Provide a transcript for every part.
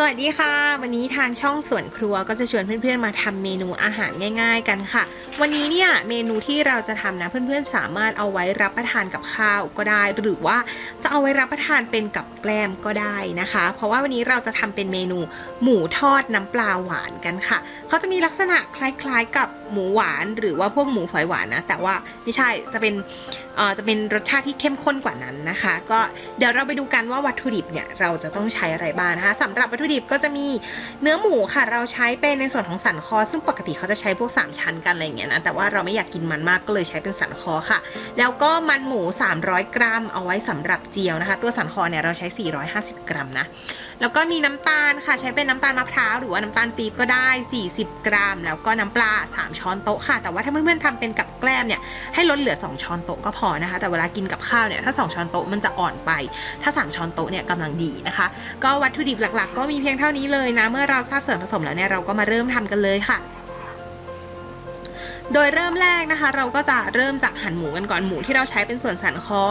สวัสดีค่ะ วันนี้ทางช่องสวนครัวก็จะชวนเพื่อนๆมาทำเมนูอาหารง่าย ๆ กันค่ะ วันนี้เนี่ยเมนูที่เราจะทำนะเพื่อนๆสามารถเอาไว้รับประทานกับข้าวก็ได้ หรือว่าจะเอาไว้รับประทานเป็นกับแกล้มก็ได้นะคะ เพราะว่าวันนี้เราจะทำเป็นเมนูหมูทอดน้ำปลาหวานกันค่ะเขาจะมีลักษณะคล้ายๆกับหมูหวาน หรือว่าพวกหมูฝอยหวานนะแต่ว่าไม่ใช่จะเป็น จะเป็นรสชาติที่เข้มข้นกว่านั้นนะคะ ก็เดี๋ยวเราไปดูกันว่าวัตถุดิบเนี่ยเราจะต้องใช้อะไรบ้างนะคะสำหรับวัตถุดิบก็จะมีเนื้อหมูค่ะ เราใช้เป็นในส่วนของสันคอ ซึ่งปกติเขาจะใช้พวก 3 ชั้นกันอะไรอย่างเงี้ยนะแต่ว่าเราไม่อยากกินมันมากก็เลยใช้เป็นสันคอค่ะ แล้วก็มันหมู 300 กรัม เอาไว้สำหรับเจียวนะคะ ตัวสันคอเนี่ยเราใช้ 450 กรัมนะ แล้วก็มีน้ำตาลค่ะ ใช้เป็นน้ำตาลมะพร้าวหรือว่าน้ำตาลปี๊บก็ได้ 40 กรัม แล้วก็น้ำปลา 3 ช้อนโต๊ะค่ะ แต่ว่าถ้าเพื่อนๆทำเป็นกับแกล้มเนี่ยให้ลดเหลือ 2 ช้อนโต๊ะก็พอนะคะ แต่เวลากินกับข้าวเนี่ยถ้า 2 ช้อนโต๊ะมันจะอ่อนไป ถ้า 3 ช้อนโต๊ะเนี่ยกำลังดีนะคะ ก็วัตถุดิบหลักๆ ก็มีเพียงเท่านี้เลยนะ เมื่อเราทราบส่วนผสมแล้วเนี่ยเราก็มาเริ่มทำกันเลยค่ะ โดยเริ่มแรกนะคะ เราก็จะเริ่มจากหั่นหมูกันก่อนหมูที่เราใช้เป็นส่วนสันคอ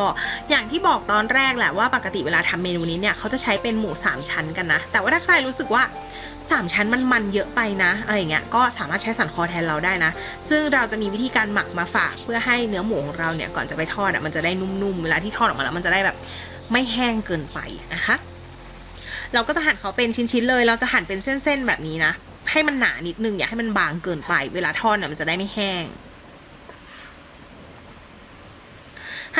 อย่างที่บอกตอนแรกแหละว่าปกติเวลาทำเมนูนี้เนี่ยเขาจะใช้เป็นหมู 3 ชั้นกันนะ แต่ว่าถ้าใครรู้สึกว่า3ชั้นมันมันเยอะไปนะอะไรอย่างเงี้ยก็สามารถใช้สันคอแทนเราได้นะ ซึ่งเราจะมีวิธีการหมักมาฝาก เพื่อให้เนื้อหมูของเราเนี่ยก่อนจะไปทอดอะมันจะได้นุ่มๆเวลาที่ทอดออกมาแล้วมันจะได้แบบไม่แห้งเกินไปนะคะ เราก็จะหั่นเขาเป็นชิ้นๆเลย เราจะหั่นเป็นเส้นๆแบบนี้นะ ให้มันหนานิดนึงอย่าให้มันบางเกินไป เวลาทอดเนี่ยมันจะได้ไม่แห้ง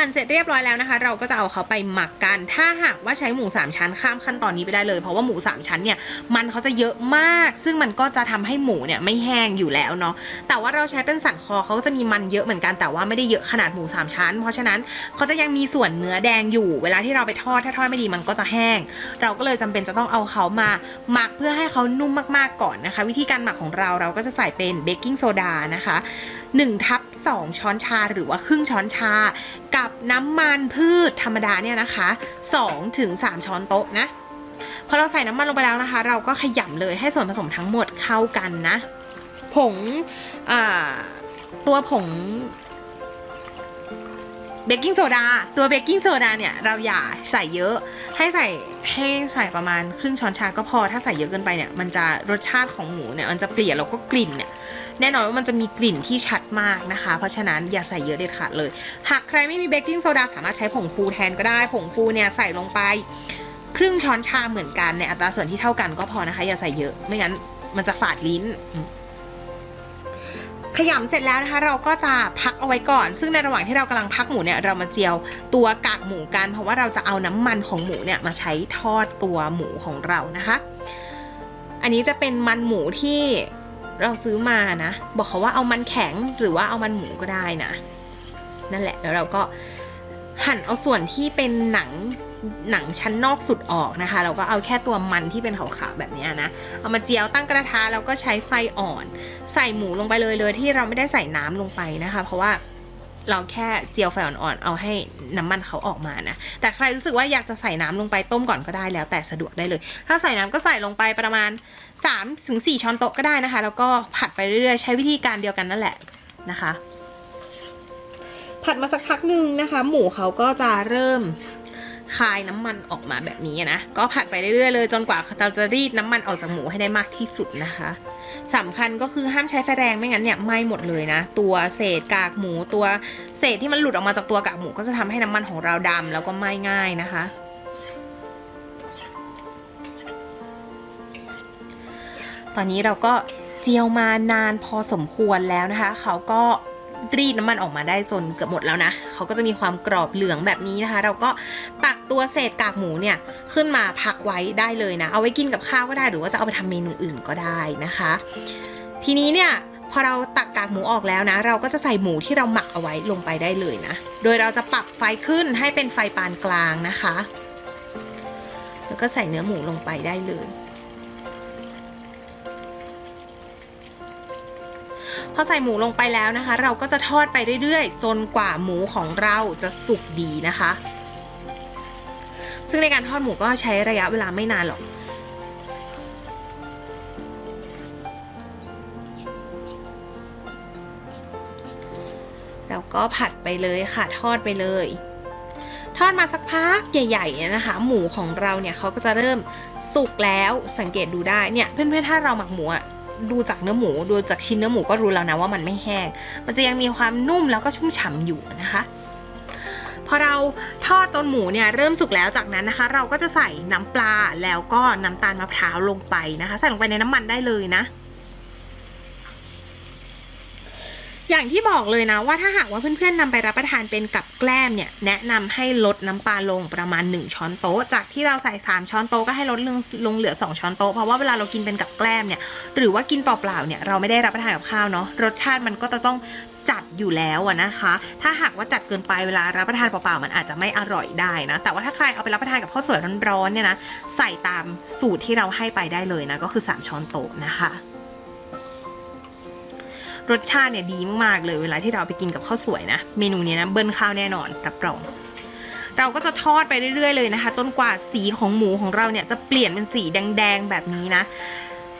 หั่นเสร็จเรียบร้อยแล้วนะคะ เราก็จะเอาเขาไปหมักกัน ถ้าหากว่าใช้หมู 3 ชั้นข้ามขั้นตอนนี้ไปได้เลย เพราะว่าหมู 3 ชั้นเนี่ยมันเขาจะเยอะมาก ซึ่งมันก็จะทำให้หมูเนี่ยไม่แห้งอยู่แล้วเนาะแต่ว่าเราใช้เป็นสันคอเขาจะมีมันเยอะเหมือนกันแต่ว่าไม่ได้เยอะขนาดหมู 3 ชั้น เพราะฉะนั้นเขาจะยังมีส่วนเนื้อแดงอยู่เวลาที่เราไปทอดถ้าทอดไม่ดีมันก็จะแห้ง เราก็เลยจำเป็นจะต้องเอาเขามาหมักเพื่อให้เขานุ่มมากๆก่อนนะคะ วิธีการหมักของเราเราก็จะใส่เป็นเบกกิ้งโซดานะคะ1ทับ 2 ช้อนชาหรือว่าครึ่งช้อนชา กับน้ำมันพืชธรรมดาเนี่ยนะคะ2ถึง3ช้อนโต๊ะนะพอเราใส่น้ำมันลงไปแล้วนะคะ เราก็ขยำเลยให้ส่วนผสมทั้งหมดเข้ากันนะ ผงตัวผงเบกกิ้งโซดาตัวเบกกิ้งโซดาเนี่ยเราอย่าใส่เยอะ ให้ใส่ให้ใส่ประมาณครึ่งช้อนชาก็พอถ้าใส่เยอะเกินไปเนี่ยมันจะรสชาติของหมูเนี่ยมันจะเปลี่ยนแล้วก็กลิ่นเนี่ย แน่นอนว่ามันจะมีกลิ่นที่ชัดมากนะคะ เพราะฉะนั้นอย่าใส่เยอะเด็ดขาดเลย หากใครไม่มีเบกกิ้งโซดาสามารถใช้ผงฟูแทนก็ได้ ผงฟูเนี่ยใส่ลงไป ครึ่งช้อนชาเหมือนกันในอัตราส่วนที่เท่ากันก็พอนะคะ อย่าใส่เยอะไม่งั้นมันจะฝาดลิ้นขยำเสร็จแล้วนะคะเราก็จะพักเอาไว้ก่อน ซึ่งในระหว่างที่เรากำลังพักหมูเนี่ยเรามาเจียวตัวกากหมูกัน เพราะว่าเราจะเอาน้ำมันของหมูเนี่ยมาใช้ทอดตัวหมูของเรานะคะ อันนี้จะเป็นมันหมูที่ เราซื้อมานะ บอกเขาว่าเอามันแข็งหรือว่าเอามันหมูก็ได้นะ นั่นแหละแล้วเราก็หั่นเอาส่วนที่เป็นหนังหนังชั้นนอกสุดออกนะคะ เราก็เอาแค่ตัวมันที่เป็นขาวๆแบบนี้นะ เอามาเจียวตั้งกระทะแล้วก็ใช้ไฟอ่อน ใส่หมูลงไปเลยเลยที่เราไม่ได้ใส่น้ำลงไปนะคะ เพราะว่า เราแค่เจียวไฟอ่อนๆ เอาให้น้ำมันเขาออกมานะ แต่ใครรู้สึกว่าอยากจะใส่น้ำลงไปต้มก่อนก็ได้แล้วแต่สะดวกได้เลย ถ้าใส่น้ำก็ใส่ลงไปประมาณ3ถึง4ช้อนโต๊ะก็ได้นะคะ แล้วก็ผัดไปเรื่อยๆ ใช้วิธีการเดียวกันนั่นแหละนะคะ ผัดมาสักพักหนึ่งนะคะ หมูเขาก็จะเริ่มคายน้ำมันออกมาแบบนี้นะ ก็ผัดไปเรื่อยๆเลย จนกว่าเราจะรีดน้ำมันออกจากหมูให้ได้มากที่สุดนะคะ สำคัญก็คือห้ามใช้ไฟแรงไม่งั้นเนี่ยไหม้หมดเลยนะ ตัวเศษกากหมูตัวเศษที่มันหลุดออกมาจากตัวกากหมูก็จะทำให้น้ำมันของเราดำแล้วก็ไหม้ง่ายนะคะตอนนี้เราก็เจียวมานานพอสมควรแล้วนะคะ เขาก็ รีดน้ำมันออกมาได้จนเกือบหมดแล้วนะเขาก็จะมีความกรอบเหลืองแบบนี้นะคะ เราก็ตักตัวเศษกากหมูเนี่ยขึ้นมาพักไว้ได้เลยนะ เอาไว้กินกับข้าวก็ได้หรือว่าจะเอาไปทำเมนูอื่นก็ได้นะคะ ทีนี้เนี่ยพอเราตักกากหมูออกแล้วนะ เราก็จะใส่หมูที่เราหมักเอาไว้ลงไปได้เลยนะ โดยเราจะปรับไฟขึ้นให้เป็นไฟปานกลางนะคะ แล้วก็ใส่เนื้อหมูลงไปได้เลย อใส่หมูลงไปแล้วนะคะ เราก็จะทอดไปเรื่อยๆ จนกว่าหมูของเราจะสุกดีนะคะ ซึ่งในการทอดหมูก็ใช้ระยะเวลาไม่นานหรอกเราก็ผัดไปเลยค่ะทอดไปเลย ทอดมาสักพักใหญ่ๆเนี่ยนะคะ หมูของเราเนี่ยเขาก็จะเริ่มสุกแล้วสังเกตดูได้เนี่ยเพื่อนๆถ้าเราหมักหมู ดูจากเนื้อหมูดูจากชิ้นเนื้อหมูก็รู้แล้วนะว่ามันไม่แห้ง มันจะยังมีความนุ่มแล้วก็ชุ่มฉ่ำอยู่นะคะพอเราทอดจนหมูเนี่ยเริ่มสุกแล้วจากนั้นนะคะ เราก็จะใส่น้ำปลาแล้วก็น้ำตาลมะพร้าวลงไปนะคะ ใส่ลงไปในน้ำมันได้เลยนะ อย่างที่บอกเลยนะว่าถ้าหากว่าเพื่อนๆนำไปรับประทานเป็นกับแกล้มเนี่ยแนะนำให้ลดน้ำปลาลงประมาณ 1 ช้อนโต๊ะ จากที่เราใส่ 3 ช้อนโต๊ะก็ให้ลดลงลงเหลือ 2 ช้อนโต๊ะเพราะว่าเวลาเรากินเป็นกับแกล้มเนี่ยหรือว่ากินเปล่าๆเนี่ยเราไม่ได้รับประทานกับข้าวเนาะรสชาติมันก็จะต้องจัดอยู่แล้วนะคะ ถ้าหากว่าจัดเกินไปเวลารับประทานเปล่าๆมันอาจจะไม่อร่อยได้นะ แต่ว่าถ้าใครเอาไปรับประทานกับข้าวสวยร้อนๆเนี่ยนะใส่ตามสูตรที่เราให้ไปได้เลยนะก็คือ 3 ช้อนโต๊ะนะคะ รสชาติเนี่ยดีมากๆเลยเวลาที่เราไปกินกับข้าวสวยนะ เมนูนี้นะเบิ้ลข้าวแน่นอนรับรอง เราก็จะทอดไปเรื่อยๆเลยนะคะ จนกว่าสีของหมูของเราเนี่ยจะเปลี่ยนเป็นสีแดงๆแบบนี้นะ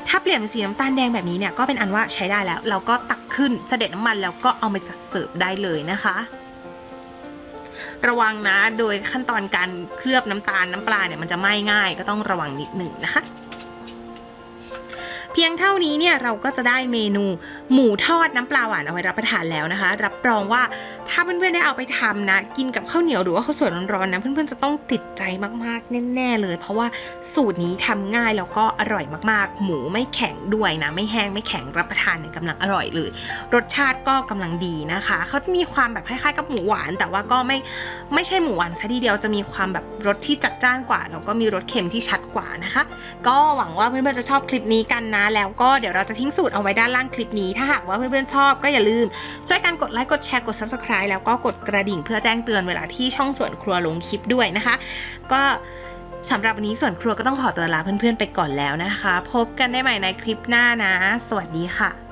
ถ้าเปลี่ยนเป็นสีน้ำตาลแดงแบบนี้เนี่ยก็เป็นอันว่าใช้ได้แล้ว เราก็ตักขึ้นเสด็จน้ำมันแล้วก็เอาไปจัดเสิร์ฟได้เลยนะคะระวังนะ โดยขั้นตอนการเคลือบน้ำตาลน้ำปลาเนี่ยมันจะไหม้ง่าย ก็ต้องระวังนิดหนึ่งนะคะ เพียงเท่านี้เนี่ยเราก็จะได้เมนูหมูทอดน้ำปลาหวานเอาไว้รับประทานแล้วนะคะ รับรองว่าถ้าเพื่อนๆได้เอาไปทำนะ กินกับข้าวเหนียวหรือว่าข้าวสวยร้อนๆนะเพื่อนๆจะต้องติดใจมากๆแน่ๆเลย เพราะว่าสูตรนี้ทำง่ายแล้วก็อร่อยมากๆ หมูไม่แข็งด้วยนะ ไม่แห้งไม่แข็งรับประทานเนี่ยกำลังอร่อยเลย รสชาติก็กำลังดีนะคะ เขาจะมีความแบบคล้ายๆกับหมูหวาน แต่ว่าก็ไม่ไม่ใช่หมูหวานซะทีเดียวจะมีความแบบรสที่จัดจ้านกว่าแล้วก็มีรสเค็มที่ชัดกว่านะคะ ก็หวังว่าเพื่อนๆจะชอบคลิปนี้กันนะนะ แล้วก็เดี๋ยวเราจะทิ้งสูตรเอาไว้ด้านล่างคลิปนี้ ถ้าหากว่าเพื่อนๆชอบก็อย่าลืม ช่วยกันกดไลค์กดแชร์กด subscribe แล้วก็กดกระดิ่งเพื่อแจ้งเตือนเวลาที่ช่องส่วนครัวลงคลิปด้วยนะคะ ก็สำหรับวันนี้ส่วนครัวก็ต้องขอตัวลาเพื่อนๆไปก่อนแล้วนะคะ พบกันได้ใหม่ในคลิปหน้านะ สวัสดีค่ะ